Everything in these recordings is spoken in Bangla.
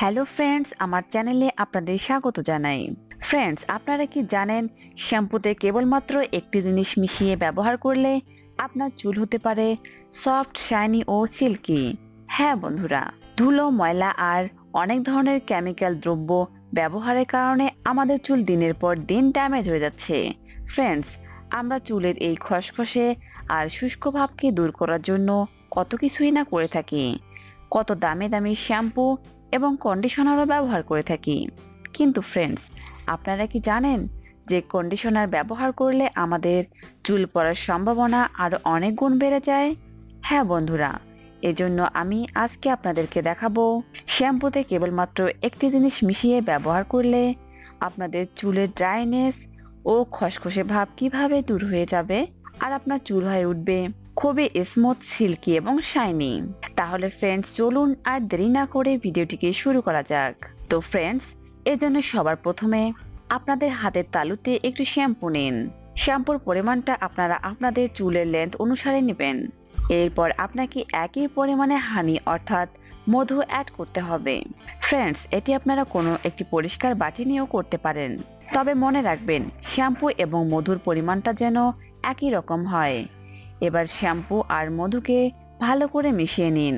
হ্যালো ফ্রেন্ডস, আমার চ্যানেলে আপনাদের স্বাগত জানাই। ফ্রেন্ডস, আপনারা কি জানেন, শ্যাম্পুতে কেবলমাত্র একটি জিনিস মিশিয়ে ব্যবহার করলে আপনার চুল হতে পারে সফট, শাইনি ও সিল্কি। হ্যাঁ বন্ধুরা, ধুলো, ময়লা আর অনেক ধরনের কেমিক্যাল দ্রব্য ব্যবহারের কারণে আমাদের চুল দিনের পর দিন ড্যামেজ হয়ে যাচ্ছে। ফ্রেন্ডস, আমরা চুলের এই খসখসে আর শুষ্ক ভাবকে দূর করার জন্য কত কিছুই না করে থাকি। কত দামি দামি শ্যাম্পু এবং কন্ডিশনারও ব্যবহার করে থাকি। কিন্তু ফ্রেন্ডস আপনারা কি জানেন যে কন্ডিশনার ব্যবহার করলে আমাদের চুল পড়ার সম্ভাবনা আরও অনেক গুণ বেড়ে যায়? হ্যাঁ বন্ধুরা, এজন্য আমি আজকে আপনাদেরকে দেখাবো শ্যাম্পুতে কেবলমাত্র একটি জিনিস মিশিয়ে ব্যবহার করলে আপনাদের চুলের ড্রাইনেস ও খসখসে ভাব কীভাবে দূর হয়ে যাবে? আর আপনার চুল হয়ে উঠবে খুবই স্মুথ সিল্কি এবং শাইনি তাহলে ফ্রেন্ডস চলুন আর দেরি না করে ভিডিওটিকে শুরু করা যাক। তো ফ্রেন্ডস এজন্য সবার প্রথমে আপনাদের হাতের তালুতে একটু শ্যাম্পু নিন। শ্যাম্পুর পরিমাণটা আপনারা আপনাদের চুলের লেন্থ অনুসারে নেবেন। এরপর আপনাকে একই পরিমাণে হানি অর্থাৎ মধু অ্যাড করতে হবে। ফ্রেন্ডস এটি আপনারা কোনো একটি পরিষ্কার বাটি নিয়েও করতে পারেন। তবে মনে রাখবেন শ্যাম্পু এবং মধুর পরিমাণটা যেন একই রকম হয়। এবার শ্যাম্পু আর মধুকে ভালো করে মিশিয়ে নিন।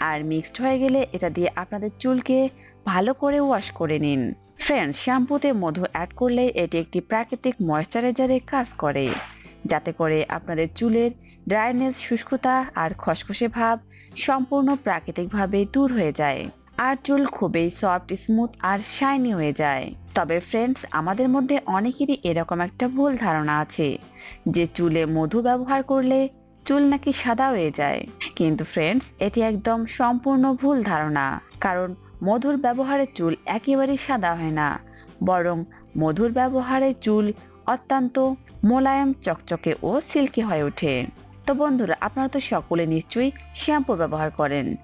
আর মিক্সড হয়ে গেলে এটা দিয়ে আপনাদের চুলকে ভালো করে ওয়াশ করে নিন। ফ্রেন্ডস শ্যাম্পুতে মধু অ্যাড করলে এটি একটি প্রাকৃতিক ময়শ্চারাইজারে কাজ করে। যাতে করে আপনাদের চুলের ড্রাইনেস শুষ্কতা আর খসখসে ভাব সম্পূর্ণ প্রাকৃতিকভাবে দূর হয়ে যায় আর চুল খুবই সফট স্মুথ আর শাইনি হয়ে যায়। তবে ফ্রেন্ডস আমাদের মধ্যে অনেকেরই এরকম একটা ভুল ধারণা আছে যে চুলে মধু ব্যবহার করলে চুল নাকি সাদা হয়ে যায়। কিন্তু ফ্রেন্ডস এটি একদম সম্পূর্ণ ভুল ধারণা। কারণ মধুর ব্যবহারে চুল একেবারেই সাদা হয় না। বরং মধুর ব্যবহারে চুল অত্যন্ত মোলায়েম, চকচকে ও সিল্কি হয়ে ওঠে। তো বন্ধুরা, আপনারা তো সকলে নিশ্চয়ই শ্যাম্পু ব্যবহার করেন।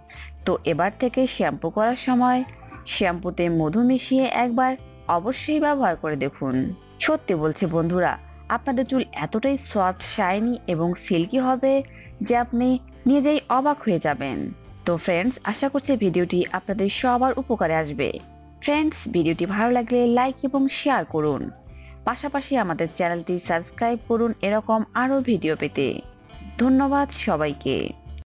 তো এবার থেকে শ্যাম্পু করার সময় শ্যাম্পুতে মধু মিশিয়ে একবার অবশ্যই ব্যবহার করে দেখুন। সত্যি বলছি বন্ধুরা আপনাদের চুল এতটাই সফট শাইনি এবং সিল্কি হবে যে আপনি নিজেই অবাক হয়ে যাবেন। তো ফ্রেন্ডস আশা করছি ভিডিওটি আপনাদের সবার উপকারে আসবে। ফ্রেন্ডস ভিডিওটি ভালো লাগলে লাইক এবং শেয়ার করুন। পাশাপাশি আমাদের চ্যানেলটি সাবস্ক্রাইব করুন এরকম আরও ভিডিও পেতে। ধন্যবাদ সবাইকে।